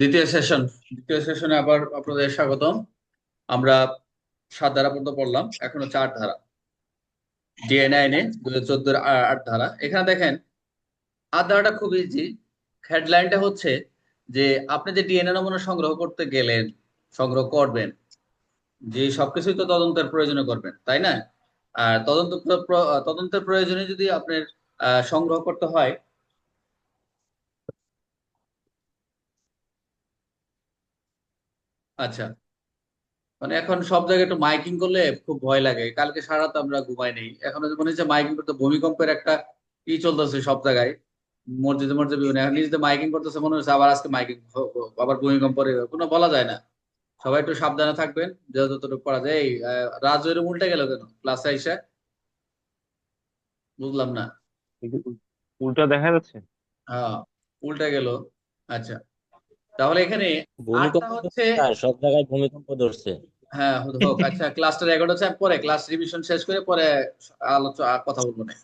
দ্বিতীয় সেশন দ্বিতীয় সেশনে আবার আপনাদের স্বাগতম। আমরা সাত ধারা পর্যন্ত পড়লাম, এখন আট ধারা। ডিএনএ আইনে দুই হাজার চোদ্দোর আট ধারা। এখানে দেখেন, আট ধারাটা খুব ইজি হেডলাইনটা হচ্ছে যে, আপনি যে ডিএনএ নমুনা সংগ্রহ করতে গেলেন, সংগ্রহ করবেন, যে সবকিছুই তো তদন্তের প্রয়োজনে করবেন, তাই না? আর তদন্ত তদন্তের প্রয়োজনে যদি আপনার সংগ্রহ করতে হয় আচ্ছা। মানে এখন সব জায়গায় একটু মাইকিং করলে খুব ভয় লাগে। কালকে সারা রাত আমরা ঘুমাই নেই। এখন মনে হচ্ছে মাইকিং করতে ভূমিকম্পের একটা ই চলতেছে সব জায়গায়। মসজিদে মসজিদে বিভিন্ন এখন নিজেদের মাইকিং করতেছে মনে হচ্ছে আবার আজকে মাইকিং আবার ভূমিকম্প হবে। কোনো বলা যায় না। সবাই একটু সাবধানে থাকবেন যতটুকু করা যায়। এই আহ, রাজু এরকম উল্টে গেল কেন? ক্লাসে আইসা? বুঝলাম না। উল্টা দেখা যাচ্ছে? হ্যাঁ উল্টে গেল। আচ্ছা। তাহলে এখানে আটটা হচ্ছে সব জায়গায় ভূমিকম্প ধরছে। হ্যাঁ হোক। আচ্ছা ক্লাসটা রেকর্ড হচ্ছে পরে ক্লাস রিভিশন শেষ করে পরে আলোচনা কথা বলব না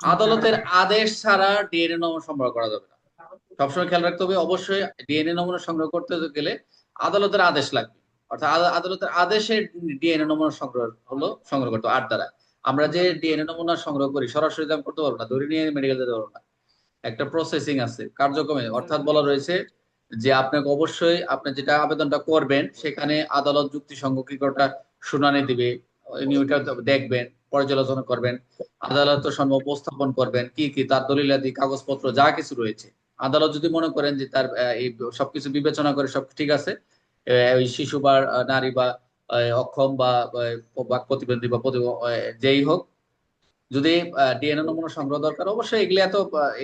আদালতের আদেশ ছাড়া ডিএনএ নমুনা সংগ্রহ করা যাবে না। সবসময় খেয়াল রাখতে হবে অবশ্যই ডিএনএ নমুনা সংগ্রহ করতে গেলে আদালতের আদেশ লাগবে। অর্থাৎ আদালতের আদেশে ডিএনএ নমুনা সংগ্রহ হলো সংগ্রহ করতে আট দ্বারা। আমরা যে ডিএনএ নমুনা সংগ্রহ করি সরাসরি দাম করতে পারব না ধরে নিয়ে মেডিকেল যেতে পারব না। একটা প্রসেসিং আছে কার্যক্রমে অর্থাৎ বলা রয়েছে যে আপনাকে অবশ্যই আপনি যেটা আবেদনটা করবেন, সেখানে আদালত যুক্তিসঙ্গতটা শুনানি দিবে ওইটা দেখবেন, পর্যালোচনা করবেন, আদালত সামনে উপস্থাপন করবেন, কি কি তার দলিলাদি, কাগজপত্র, যা কিছু রয়েছে। আদালত যদি মনে করেন যে তার এই সবকিছু বিবেচনা করে সব ঠিক আছে ওই শিশু বা নারী বা অক্ষম বা প্রতিবন্ধী বা যেই হোক যদি ডিএনএ নমুনা সংগ্রহ দরকার, অবশ্যই এগুলি এত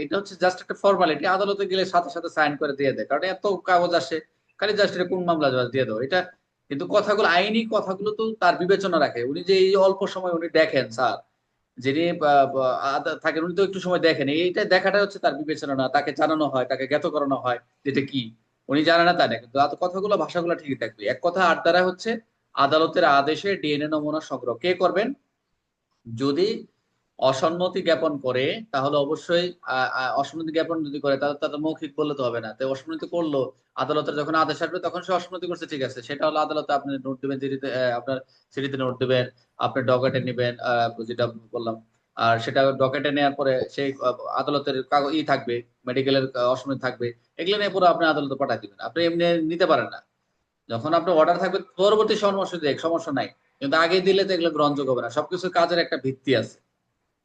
এটা হচ্ছে জাস্ট একটা ফর্মালিটি আদালতে গেলে সাথে সাথে সাইন করে দিয়ে দেয়, কারণ এত কাগজ আসে, খালি জাস্ট এটা কোন মামলা দিয়ে দাও এটা কিন্তু কথাগুলো, আইনি কথাগুলো তো তার বিবেচনা রাখে, উনি যে এই অল্প সময় উনি দেখেন স্যার, যিনি থাকেন, উনি তো একটু সময় দেখেন, এইটা দেখাটা হচ্ছে তার বিবেচনা না তাকে জানানো হয়, তাকে জ্ঞাত করানো হয় যেটা কি, উনি জানে না তা না, কিন্তু কথাগুলো, ভাষাগুলো ঠিকই থাকবে, এক কথা আট দ্বারা হচ্ছে আদালতের আদেশে ডিএনএ নমুনা সংগ্রহ, কে করবেন? যদি অসম্মতি জ্ঞাপন করে, তাহলে অবশ্যই অসম্মতি জ্ঞাপন যদি করে, তাহলে তাদের মৌখিক বললে তো হবে না। তাই অসম্মতি করল, আদালতের যখন আদেশ আসবে, তখন সে অসম্মতি করছে, ঠিক আছে। সেটা হলো আদালতে আপনি নোট দিবেন জিডিতে আপনার সিডিতে নোট দিবেন আপনি ডকেটে নেবেন যেটা বললাম। আর সেটা ডকেটে নেওয়ার পরে সেই আদালতের কাগজ ই থাকবে মেডিকেলের অসম্মতি থাকবে, এগুলো নিয়ে পুরো আপনি আদালতে পাঠিয়ে দিবেন। আপনি এমনি নিতে পারেন না। যখন আপনার অর্ডার থাকবে, পরবর্তী সমস্যা সমস্যা নাই। কিন্তু আগে দিলে তো এগুলো গ্রহণযোগ্য হবে না। সবকিছু কাজের একটা ভিত্তি আছে।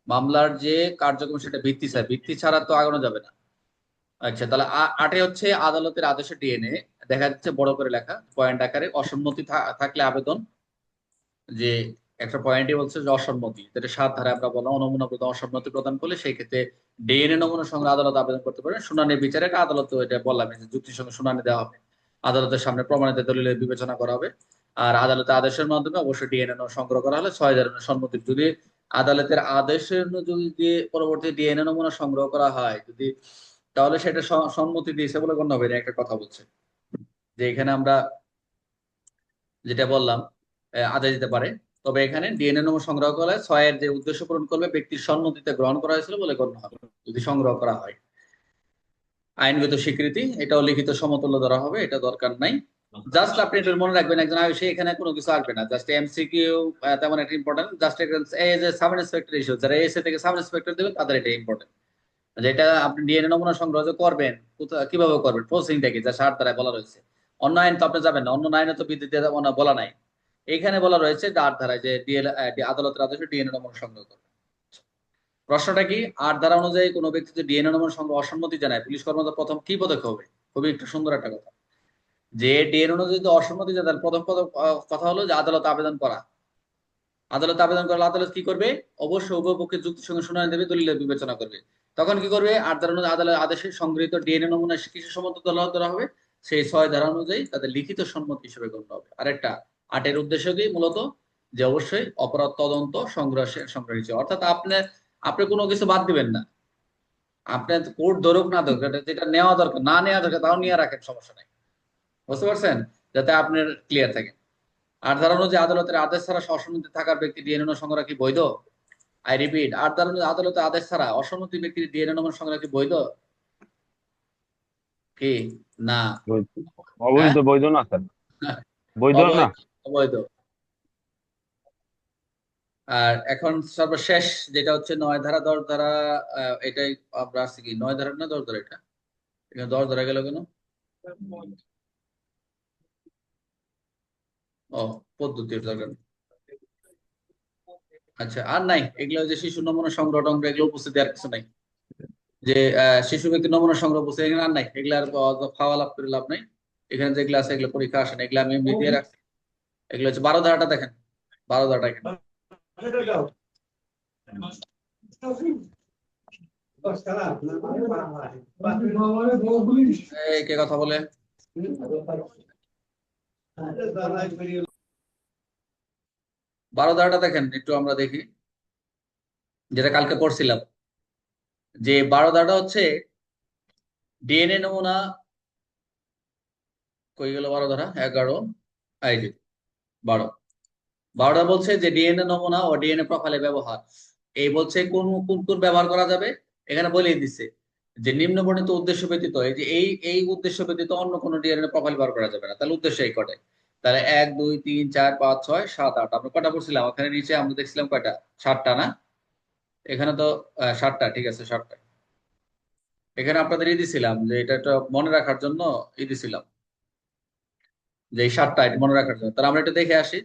মামলার যে কার্যক্রম সেটা ভিত্তি চাই ভিত্তি ছাড়া তো আগানো যাবে না। আচ্ছা তাহলে আটে হচ্ছে আদালতের আদেশে ডিএনএ। দেখা যাচ্ছে বড় করে লেখা, পয়েন্ট আকারে অসম্মতি থাকলে আবেদন। যে একটা পয়েন্টে বলছে যে অসম্মতি। যেটা সাত ধারা আমরা বললাম অনমুনা প্রদান, অসম্মতি প্রদান করলে সেই ক্ষেত্রে ডিএনএ নমুনা সংগ্রহ আদালত আবেদন করতে পারে শুনানির বিচারে আদালত এটা বললাম যে যুক্তির সঙ্গে শুনানি দেওয়া হবে। আদালতের সামনে প্রমাণিত দলিলে বিবেচনা করা হবে। আর আদালতের আদেশের মাধ্যমে অবশ্যই ডিএনএ সংগ্রহ করা হলে ছয় ধরনের সম্মতি যদি আদালতের আদেশের অনুযায়ী দিয়ে পরবর্তী ডিএনএ নমুনা সংগ্রহ করা হয়। যদি তাহলে সেটা সম্মতি দিয়েছে বলে গণ্য হবে একটা কথা বলছে। যে এখানে আমরা যেটা বললাম আদেশ দিতে পারে। তবে এখানে ডিএনএ নমুনা সংগ্রহ করা ছয়ের যে উদ্দেশ্য পূরণ করবে, ব্যক্তির সম্মতিতে গ্রহণ করা হয়েছিল বলে গণ্য হবে, যদি সংগ্রহ করা হয়। আইনগত স্বীকৃতি, এটাও লিখিত সমতুল্য ধরা হবে, এটা দরকার নাই। জাস্ট আপনি এটা মনে রাখবেন, একজন আয়ুষে এখানে কোনো কিছু আসবে না। জাস্ট এমসিকিউ তেমন একটা ইম্পর্টেন্ট জাস্ট এই যে সাব ইন্সপেক্টর ইস্যু যারা এসে থেকে সাব ইন্সপেক্টর দেবেন তাদের এটা ইম্পর্টেন্ট যেটা আপনি ডিএনএ নমুনা সংগ্রহ করবেন কীভাবে করবেন প্রসেসিংটা কি, যা সার দ্বারা বলা রয়েছে। অন্য আইন তো আপনি যাবেন না, অন্য আইনে তো বিদ্যুৎ বলা নাই। এখানে বলা রয়েছে যে আট ধারায় যে আদালতের আদেশে ডিএনএ নমুনা সংগ্রহ করবে প্রশ্নটা কি? আট ধারা অনুযায়ী কোনো ব্যক্তি যদি ডিএনএ নমুনা সংগ্রহ অসম্মতি জানায়, পুলিশ কর্মকর্তা প্রথম কি পদক্ষেপ হবে? খুবই একটা সুন্দর একটা কথা। যে ডিএনএ অনুযায়ী অসম্মতি জানায় প্রথম পদ- কথা হলো যে আদালত আবেদন করা। আদালত আবেদন করলে আদালত কি করবে? অবশ্যই উভয় পক্ষের যুক্তির সঙ্গে শুনানি দেবে, দলিল বিবেচনা করবে। তখন কি করবে? আট ধারা আদালত আদেশে সংগৃহীত ডিএনএ নমুনা কিছু সম্মত ধরা হবে? সেই ছয় ধারা অনুযায়ী তাদের লিখিত সম্মতি হিসেবে গণ্য হবে। আরেকটা, আটের উদ্দেশ্য কি মূলত? যে অবশ্যই অপরাধ তদন্ত সংগ্রহ সংগ্রহ অর্থাৎ আপনি আপনি কোনো কিছু বাদ দিবেন না। আপনার কোর্ট ধরুক না ধরুক যেটা নেওয়া দরকার, না নেওয়া দরকার, তাও নিয়ে রাখেন, সমস্যা নাই। বুঝতে পারছেন? যাতে আপনার ক্লিয়ার থাকে। আর ধারা অনুযায়ী আদালতের আদেশ ছাড়া অসম্মতি থাকার ব্যক্তি ডিএনএ সংগ্রহ কি বৈধ? আই রিপিট আর ধারা অনুযায়ী আদালতের আদেশ ছাড়া অসম্মতি ব্যক্তির ডিএনএ নম্বর সংগ্রহ কি বৈধ? কি? না। বৈধ- অবৈধ বৈধ না স্যার। বৈধ না। অবৈধ আর এখন সর্বশেষ যেটা হচ্ছে নয় ধারা দশ ধারা এটাই আমরা আসছি কি? নয় ধারা না দশ ধারা এটা? দশ ধারা গেল কেন? ও, পদ্ধতির দরকার। আচ্ছা আর নাই, এগুলো যে শিশু নমুনা সংগ্রহ টংগ্রহ এগুলো উপস্থিতি আর কিছু নাই। যে শিশু ব্যক্তি নমুনা সংগ্রহ উপস্থিতি এখানে আর নাই, এগুলো আর খাওয়া লাভ করে লাভ নাই। এখানে যেগুলো আছে এগুলো পরীক্ষা আসে না, এগুলো আমি এমনি দিয়ে রাখছি। এগুলো হচ্ছে বারো ধারাটা দেখেন, বারো ধারাটা এখানে। কে কথা বলে? বারো ধারাটা দেখেন, একটু আমরা দেখি। যেটা কালকে পড়ছিলাম। যে বারো ধারাটা হচ্ছে, ডিএনএ নমুনা কই গেল বারো ধারা? এগারো। এই যে, বারো। বারোটা বলছে যে ডিএনএ নমুনা ও ডিএনএ প্রোফাইলে ব্যবহার। এই বলছে কোন কোন কোন ব্যবহার করা যাবে? এখানে বলেই দিছে যে নিম্ন বর্ণিত উদ্দেশ্য ব্যতীত, এই যে এই এই উদ্দেশ্য ব্যতীত অন্য কোনো ডিএনএ প্রোফাইল ব্যবহার করা যাবে না। তাহলে উদ্দেশ্য এই কটাই। তাহলে এক দুই তিন চার পাঁচ ছয় সাত আট। আমরা কটা পড়ছিলাম? ওখানে নিচে আমরা দেখছিলাম কয়টা? সাতটা না? এখানে তো সাতটা ঠিক আছে সাতটা। এখানে আপনাদের ই দিছিলাম যে এটা একটা মনে রাখার জন্য ই দিছিলাম। যে সাতটা মনে রাখার জন্য। তাহলে আমরা এটা দেখে আসি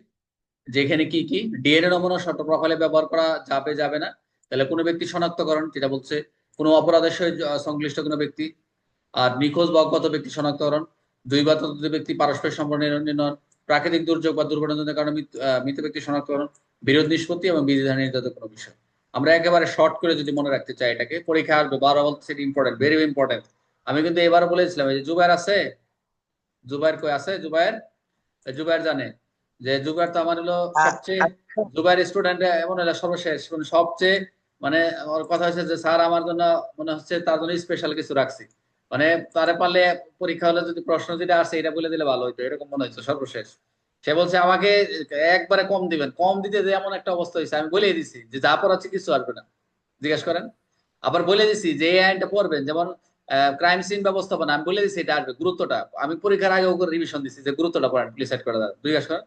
যে এখানে কি কি? ডিএনএ নমুনা শর্ত প্রোফাইলে ব্যবহার করা যাবে যাবে না। তাহলে কোনো ব্যক্তি শনাক্তকরণ যেটা বলছে কোনো অপরাধের আহ, সংশ্লিষ্ট কোনো ব্যক্তি। আর নিখোঁজ বা অজ্ঞাত ব্যক্তি শনাক্তকরণ দুই বা ব্যক্তি পারস্পরিক সম্পর্ক নির্ণয় প্রাকৃতিক দুর্যোগ বা দুর্ঘটনাজনিত কারণে মৃত ব্যক্তি শনাক্তকরণ বিরোধ নিষ্পত্তি এবং বিধিধান নির্ধারিত কোনো বিষয়। আমরা একেবারে শর্ট করে যদি মনে রাখতে চাই এটাকে পরীক্ষা আসবে বারো বলতে সেটা ইম্পর্টেন্ট ভেরি ইম্পর্টেন্ট আমি কিন্তু এবারও বলেছিলাম যে জুবাইর আছে জুবাইর কই আছে? জুবাইর জুবাইর জানে যে জুবাইর তো আমার হলো সবচেয়ে জুবাইর স্টুডেন্ট এমন হলো সর্বশেষ মানে সবচেয়ে মানে আমার কথা হচ্ছে যে স্যার আমার জন্য মনে হচ্ছে তার জন্য স্পেশাল কিছু রাখছি। মানে তারে পারলে পরীক্ষা হলে যদি প্রশ্ন যেটা আসে, এটা বলে দিলে ভালো হইতো, এরকম মনে হচ্ছে সর্বশেষ। সে বলছে, আমাকে একবারে কম দিবেন। কম দিতে যে এমন একটা অবস্থা হয়েছে আমি বলেই দিছি যে যা পড়াচ্ছি কিছু আসবে না। জিজ্ঞেস করেন। আবার বলে দিছি যে এই আইনটা পড়বেন, যেমন ক্রাইম সিন ব্যবস্থাপনা, আমি বলে দিছি এটা আসবে, গুরুত্বটা। আমি পরীক্ষার আগে ওকে রিভিশন দিছি যে গুরুত্বটা পড়েন প্লিজ করে দাও জিজ্ঞেস করেন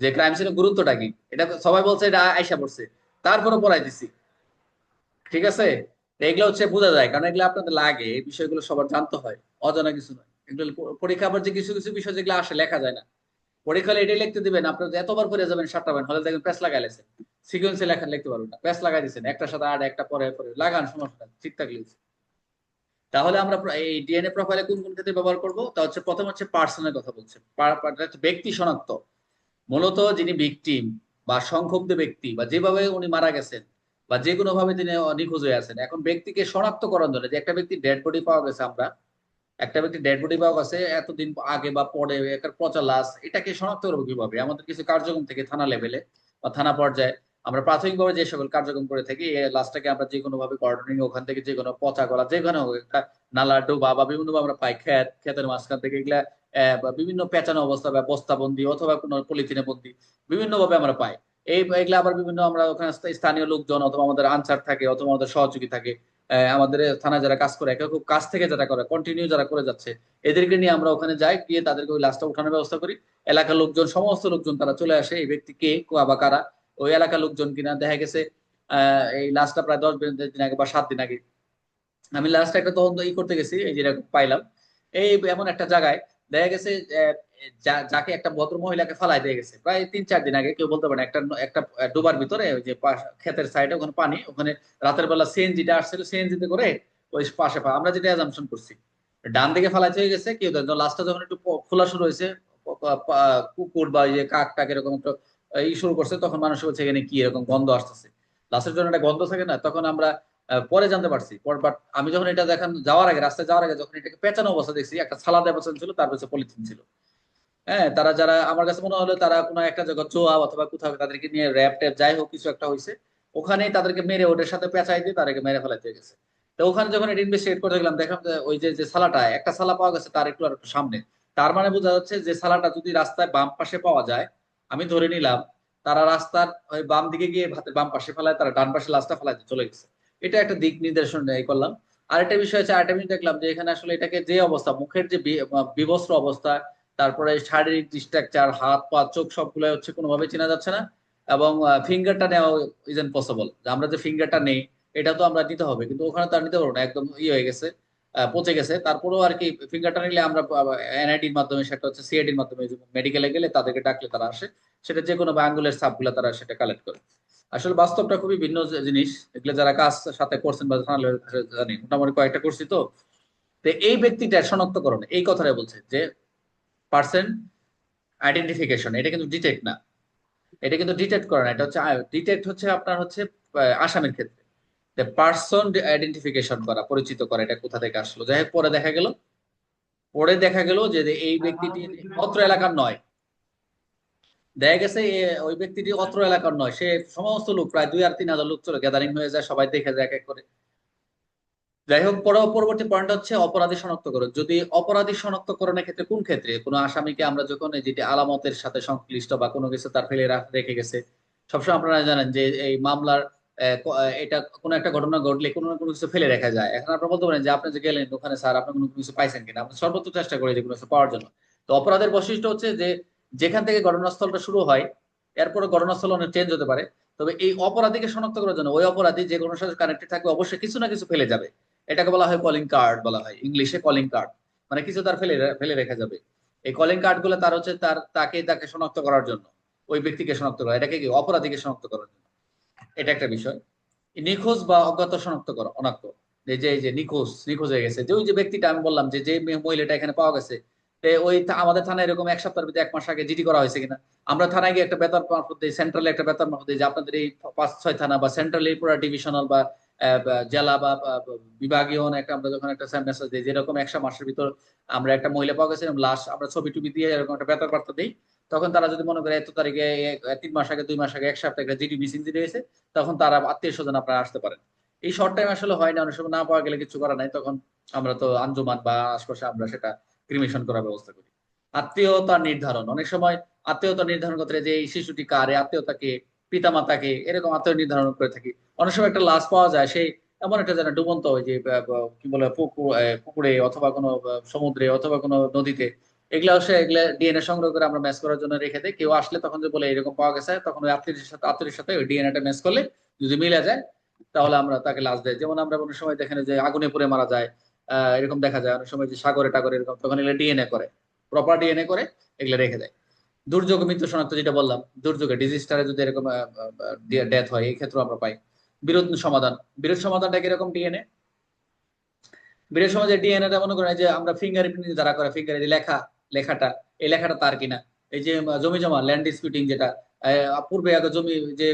যে ক্রাইম সিনের গুরুত্বটা কি? এটা সবাই বলছে এটা আয়সা পড়ছে। তারপরে পড়াই দিছি। ঠিক আছে? এগুলো হচ্ছে বোঝা যায়, কারণ এগুলো আপনাদের লাগে, এই বিষয়গুলো সবার জানতে হয়, অজানা কিছু নয়। এগুলো পরীক্ষা আবার যে কিছু কিছু বিষয় যেগুলো আসে, লেখা যায় না। পরীক্ষা এটাই লিখতে দিবেন আপনার এতবার পরে যাবেন সাতটা পাবেন হলে দেখবেন প্যাস লাগাই লেছেন সিকোয়েন্সে লেখা, লিখতে পারবেন না। প্যাস লাগাই দিচ্ছেন একটা সাথে আট, একটা পরে পরে, লাগান, সমস্যা ঠিকঠাক লিখছে তাহলে আমরা এই ডিএনএ প্রোফাইলে কোন কোন ক্ষেত্রে ব্যবহার করব? তা হচ্ছে প্রথম হচ্ছে পার্সনের কথা বলছে ব্যক্তি শনাক্ত। মূলত যিনি ভিকটিম বা সংক্ষুব্ধ ব্যক্তি বা যেভাবে উনি মারা গেছেন বা যে কোনো ভাবে তিনি নিখোঁজ হয়ে আছেন। এখন ব্যক্তিকে শনাক্তকরণ জন্য যে একটা ব্যক্তি ডেড বডি পাওয়া গেছে আমরা একটা ব্যক্তি ডেড বডি পাওয়া গেছে এতদিন আগে বা পরে একটা পচা লাশ এটাকে শনাক্ত করব কীভাবে? আমাদের কিছু কার্যক্রম থেকে থানা লেভেলে বা থানা পর্যায়ে আমরা প্রাথমিকভাবে যে সকল কার্যক্রম করে থাকি এই লাশটাকে আমরা যে কোনো ভাবে কর্ডনিং ওখান থেকে যে কোনো পচা গলা যে কোনো হোক, একটা নালা ডোবা বা বিভিন্ন আমরা পাই ক্ষেত ক্ষেতের মাঝখান থেকে এগুলা বিভিন্ন পেঁচানো অবস্থা বা বস্তাবন্দি অথবা কোনো পলিথিনে বন্দি বিভিন্ন ভাবে আমরা পাই। এই এগুলা আবার বিভিন্ন আমরা ওখানে স্থানীয় লোকজন অথবা আমাদের আনসার থাকে অথবা আমাদের সহযোগী থাকে আমাদের থানায় যারা কাজ করে, একে খুব কাছ থেকে যারা করে কন্টিনিউ যারা করে যাচ্ছে, এদেরকে নিয়ে আমরা ওখানে যাই, গিয়ে তাদেরকে ওই লাশটা উঠানোর ব্যবস্থা করি। এলাকার লোকজন, সমস্ত লোকজন তারা চলে আসে, এই ব্যক্তি কে বা কারা, ওই এলাকার লোকজন কিনা, দেখা গেছে এই লাশটা প্রায় দশ দিন আগে বা সাত দিন আগে, আমি লাস্ট একটা তদন্ত ই করতে গেছি, এই যেটা পাইলাম। এই এমন একটা জায়গায়, দেখা গেছে যাকে একটা ভদ্র মহিলাকে ফালাই দিয়ে গেছে। প্রায় তিন, চার দিন আগে কেউ বলতে পারে একটা একটা ডোবার ভিতরে ওই যে ক্ষেতের সাইডে ওখানে পানি, ওখানে রাতের বেলা সিএনজিটা আসছিল, সিএনজিতে করে ওই পাশে আমরা যেটা অ্যাজাম্পশন করছি, ডান দিকে ফালাইতে হয়ে গেছে কেউ লাস্টটা যখন একটু খোলা শুরু হয়েছে কুকুর বা ওই যে কাক টাক এরকম একটা ই শুরু করছে, তখন মানুষ বলছে এখানে কি এরকম গন্ধ আসতেছে। লাস্টের জন্য একটা গন্ধ থাকে না, তখন আমরা পরে জানতে পারছি বাট আমি যখন এটা দেখান, যাওয়ার আগে, রাস্তায় যাওয়ার আগে যখন এটাকে পেঁচানো অবস্থা দেখছি, একটা সালাদ অবস্থান ছিল, তার কাছে পলিথিন ছিল। হ্যাঁ তারা যারা, আমার কাছে মনে হলো তারা কোনো একটা জায়গা চোয়া অথবা কোথাও তাদেরকে নিয়ে র্যাপ ট্যাপ যাই হোক কিছু একটা হয়েছে ওখানেই তাদেরকে মেরে ওটার সাথে পেঁচাই দিয়ে তাদেরকে মেরে ফেলাতে গেছে। তো ওখানে যখন এটা ইনভেস্টিগেট করতে গেলাম, দেখলাম যে ওই যে যে সালাটা, একটা সালা পাওয়া গেছে তার একটু আর একটু সামনে। তার মানে বোঝা যাচ্ছে যে সালাটা যদি রাস্তায় বাম পাশে পাওয়া যায়, আমি ধরে নিলাম তারা রাস্তার ওই বাম দিকে গিয়ে ভাতের বাম পাশে ফেলায়, তারা ডান পাশে লাশটা ফেলাইতে চলে গেছে। এটা একটা দিক নির্দেশন এই করলাম। আরেকটা বিষয় হচ্ছে, আরেকটা জিনিস দেখলাম যে এখানে আসলে এটাকে যে অবস্থা, মুখের যে বিবস্ত্র অবস্থা তারপরে শারীরিক স্ট্রাকচার হাত, পা, চোখ সবগুলো হচ্ছে কোনোভাবে চেনা যাচ্ছে না। এবং ফিঙ্গারটা নেওয়া ইজ এন পসিবল আমরা যে ফিঙ্গারটা নেই, এটা তো আমরা নিতে হবে, কিন্তু ওখানে তো আর নিতে পারব না, একদম ইয়ে হয়ে গেছে পচে গেছে। তারপরেও আর কি ফিঙ্গারটা নিলে আমরা এনআইডির মাধ্যমে, সেটা হচ্ছে সিআইডির মাধ্যমে মেডিকেলে গেলে তাদেরকে ডাকলে তারা আসে, সেটা যে কোনো আঙ্গুলের সাপগুলো তারা সেটা কালেক্ট করে। আসলে বাস্তবটা খুবই ভিন্ন জিনিস। এগুলো যারা কাজ সাথে করছেন বা জানি, মোটামুটি কয়েকটা করছি তো। তো এই ব্যক্তিটা শনাক্তকরণ, এই কথাটা বলছে যে পার্সন আইডেন্টিফিকেশন এটা কিন্তু ডিটেক্ট না। এটা কিন্তু ডিটেক্ট করে না, এটা হচ্ছে ডিটেক্ট হচ্ছে আপনার হচ্ছে আসামির ক্ষেত্রে। পার্সন আইডেন্টিফিকেশন করা পরিচিত করা এটা কোথা থেকে আসলো। যাই হোক, পরে দেখা গেল। পরে দেখা গেল যে এই ব্যক্তিটি অত্র এলাকার নয়। দেখা গেছে ওই ব্যক্তিটি অত্র এলাকার নয়। সে সমস্ত লোক, প্রায় দুই আর তিন হাজার লোক চলে গ্যাদারিং হয়ে যায়, সবাই দেখে যায় এক এক করে। যাই হোক, পর পরবর্তী পয়েন্ট হচ্ছে অপরাধী শনাক্তকরণ। যদি অপরাধী শনাক্তকরণের ক্ষেত্রে কোন ক্ষেত্রে? কোনো আসামিকে আমরা যখন যেটি আলামতের সাথে সংশ্লিষ্ট বা কোনো কিছু তার ফেলে রেখে গেছে, সবসময় আপনারা জানেন যে এই মামলার এটা কোনো একটা ঘটনা ঘটলে কোনো না কোনো কিছু ফেলে রাখা যায়। এখন আপনারা বলতে পারেন যে আপনি যে গেলেন ওখানে, স্যার, আপনি কোনো কিছু পাইছেন কিনা? আপনি সর্বোচ্চ চেষ্টা করে যে কোনো কিছু পাওয়ার জন্য। তো অপরাধের বৈশিষ্ট্য হচ্ছে যে যেখান থেকে ঘটনাস্থলটা শুরু হয়, এরপরে ঘটনাস্থল অনেক চেঞ্জ হতে পারে। তবে এই অপরাধীকে শনাক্ত করার জন্য ওই অপরাধী যে কোনো সাথে কানেক্টেড থাকবে, অবশ্যই কিছু না কিছু ফেলে যাবে। এটাকে বলা হয় কলিং কার্ড বলা হয়, ইংলিশে কলিং কার্ড মানে কিছু তার ফেলে ফেলে রেখে যাবে। এই কলিং কার্ডগুলো তার হচ্ছে তার, তাকে তাকে শনাক্ত করার জন্য, ওই ব্যক্তিকে শনাক্ত করা। এটাকে কি? অপরাধীকে শনাক্ত করার জন্য। এটা একটা বিষয়। নিখোঁজ বা অজ্ঞাত শনাক্ত করা, অনাক্ত। যে যে নিখোঁজ নিখোঁজ হয়ে গেছে। যে ওই যে ব্যক্তিটা আমি বললাম যে যে মহিলাটা এখানে পাওয়া গেছে ওই আমাদের থানায় এরকম এক সপ্তাহের ভিতরে এক মাস আগে জিডি করা হয়েছে কিনা? আমরা থানায় গিয়ে একটা বেতন মারফত দিই সেন্ট্রালে একটা বেতন মারফত দিই যে আপনাদের এই পাঁচ ছয় থানা বা সেন্ট্রাল এই পুরো ডিভিশনাল বা জেলা বা বিভাগীয় একটা আমরা যখন একটা মেসেজ দিই, যেরকম একশো মাসের ভিতর আমরা একটা মহিলা পাওয়া গেছে লাশ আমরা ছবি টুবি দিয়ে এরকম একটা বেতন বার্তা দিই, তখন তারা যদি মনে করে এত তারিখে তিন মাস আগে, দুই মাস আগে এক সপ্তাহে একটা জিডি মিসিং জিডি হয়েছে, তখন তারা আত্মীয় স্বজন আপনারা আসতে পারেন। এই শর্ট টাইম আসলে হয় না, অনেক সময় না পাওয়া গেলে কিছু করা নাই, তখন আমরা তো আঞ্জুমান বা আশপাশে আমরা সেটা ক্রিমেশন করার ব্যবস্থা করি। আত্মীয়তা নির্ধারণ, অনেক সময় আত্মীয়তা নির্ধারণ করতে যে এই শিশুটি কারে, আত্মীয়তাকে পিতা মাতাকে এরকম আত্মীয় নির্ধারণ করে থাকি। অনেক সময় একটা লাশ পাওয়া যায়, সেই এমন একটা যেন ডুবন্ত ওই যে কি বলে, পুকুর অথবা কোনো সমুদ্রে অথবা কোনো নদীতে এগুলা হচ্ছে এগুলা ডিএনএ সংগ্রহ করে আমরা ম্যাচ করার জন্য রেখে দেয়। কেউ আসলে তখন যে বলে এরকম পাওয়া গেছে, তখন ওই আত্মীয়ের সাথে আত্মীয়ের সাথে ওই ডিএনএটা ম্যাচ করলে যদি মিলে যায়, তাহলে আমরা তাকে লাশ দেয়। যেমন আমরা অনেক সময় দেখেন যে আগুনে পুড়ে মারা যায় এরকম দেখা যায়। অনেক সময় যে সাগরে টাগরে এরকম, তখন এগুলো ডিএনএ করে প্রপার ডিএনএ করে এগুলো রেখে দেয়। দুর্যোগ মৃত্যু শনাক্ত যেটা বললাম, দুর্যোগে ডিজিস্টারে যদি এরকম ডেথ হয় এই ক্ষেত্রে আমরা পাই। বিরোধ সমাধান। বিরোধ সমাধানটা কীরকম ডিএনএ বিরোধ সমাজের ডিএনএ টা মনে করেন যে আমরা ফিঙ্গারপ্রিন্ট যারা করে ফিঙ্গার লেখা, লেখাটা, এই লেখাটা তার কিনা? এই যে জমি জমা ল্যান্ড ডিসপিউটিং যেটা পূর্বে আগে জমি যে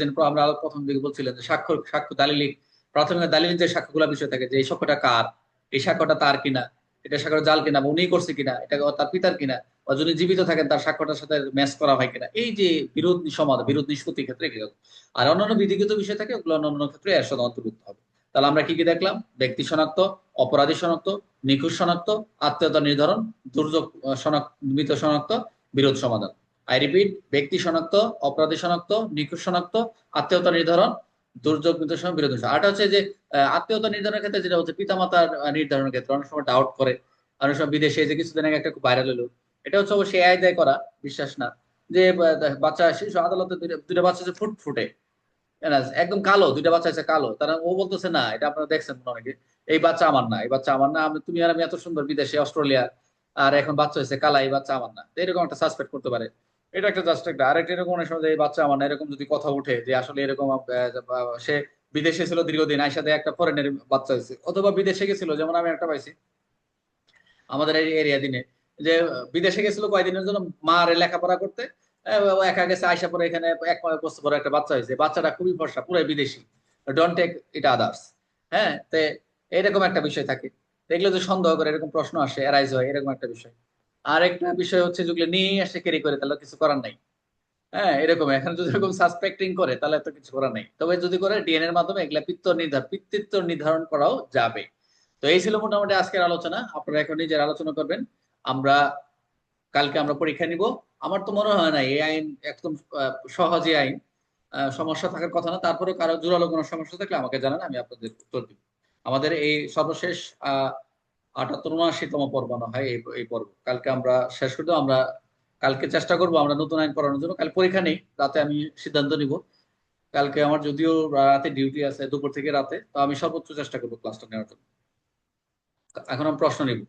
যেন আমরা প্রথম দিকে বলছিলেন যে স্বাক্ষর সাক্ষ্য দালিলিক, প্রাথমিক দালিলিক যে বিষয় থাকে, যে এই সাক্ষ্যটা কার? এই সাক্ষ্যটা তার কিনা? এটা সাক্ষ্য জাল কিনা উনি করছে কিনা, এটা তার পিতার কিনা বা যদি জীবিত থাকেন তার সাক্ষ্যটার সাথে ম্যাচ করা হয় কিনা। এই যে বিরোধ সমাধান বিরোধ নিষ্পত্তির ক্ষেত্রে আর অন্যান্য বিধিগত বিষয় থাকে, ওগুলো অন্যান্য ক্ষেত্রে এর সাথে অন্তর্ভুক্ত হবে। তাহলে আমরা কি কি দেখলাম? ব্যক্তি শনাক্ত, অপরাধী শনাক্ত, নিখোঁজ শনাক্ত, আত্মীয়তা নির্ধারণ, দুর্যোগ শনাক্ত শনাক্ত, বিরোধ সমাধান। আই রিপিট ব্যক্তি শনাক্ত, অপরাধী শনাক্ত, নিখোঁজ শনাক্ত, আত্মীয়তা নির্ধারণ দুর্যোগ মৃত শনাক্ত বিরোধ। আরেকটা হচ্ছে যে আত্মীয়তা নির্ধারণের ক্ষেত্রে যেটা হচ্ছে, পিতামাতার নির্ধারণের ক্ষেত্রে অনেক সময় ডাউট করে। অনেক সময় বিদেশে যে কিছুদিন আগে একটা খুব ভাইরাল হলো। এটা হচ্ছে অবশ্যই আয় দায় করা, বিশ্বাস না। যে বাচ্চা, শিশু, আদালতে দুইটা বাচ্চা যে ফুট ফুটে। একদম কালো, দুইটা বাচ্চা আছে কালো। তারা, ও বলতেছে, না, এটা আপনারা দেখছেন অনেকে এই বাচ্চা আমার না, এই বাচ্চা আমার না। তুমি আর আমি এত সুন্দর বিদেশে, অস্ট্রেলিয়া, আর এখন বাচ্চা হয়েছে কালা, এই বাচ্চা আমার না। এরকম একটা সাসপেক্ট করতে পারে। এটা একটা জাস্ট একটা আরেকটা এরকম অনেক সময় যে বাচ্চা আমার এরকম যদি কথা উঠে যে আসলে এরকম সে বিদেশে ছিল দীর্ঘদিন আইসাতে একটা ফরেনের বাচ্চা হয়েছে, অথবা বিদেশে গেছিল, যেমন আমি একটা পাইছি আমাদের এই এরিয়া দিনে, যে বিদেশে গেছিল কয়েকদিনের জন্য মার লেখাপড়া করতে একা গেছে আইসা পরে এখানে এক বছর পরে একটা বাচ্চা হয়েছে, বাচ্চাটা খুবই ফর্সা, পুরাই বিদেশি ডোন্ট টেক ইট আদার্স হ্যাঁ? তে এরকম একটা বিষয় থাকে এগুলো যে সন্দেহ করে, এরকম প্রশ্ন আসে অ্যারাইজ হয়, এরকম একটা বিষয়। আর একটা বিষয় হচ্ছে যেগুলো নিয়ে আসে ক্যারি করে, তাহলে কিছু করার নাই। হ্যাঁ এরকম, এখন যদি এরকম সাসপেক্টিং করে, তাহলে তো কিছু করার নেই। তবে যদি করে ডিএনএ এর মাধ্যমে এগুলা পিত্ত নির্ধারণ পিতৃত্ব নির্ধারণ করাও যাবে। তো এই ছিল মোটামুটি আজকের আলোচনা। আপনারা এখন নিজের আলোচনা করবেন। আমরা কালকে আমরা পরীক্ষা নিব। আমার তো মনে হয় না, এই আইন একদম সহজে আইন। সমস্যা থাকার কথা না। তারপরে কারও জোরালো কোনো সমস্যা থাকলে আমাকে জানান, আমি আপনাদের উত্তর দিব। আমাদের এই সর্বশেষ, আহ আটাত্তর উনআশিতম পর্ব না হয় এই পর্ব। কালকে আমরা শেষ করে দেবো। আমরা কালকে চেষ্টা করব আমরা নতুন আইন পড়ানোর জন্য। কালকে পরীক্ষা নেই, রাতে আমি সিদ্ধান্ত নিব। কালকে আমার যদিও রাতে ডিউটি আছে দুপুর থেকে রাতে, তো আমি সর্বোচ্চ চেষ্টা করব ক্লাসটা নেওয়ার জন্য। এখন আমি প্রশ্ন নিব।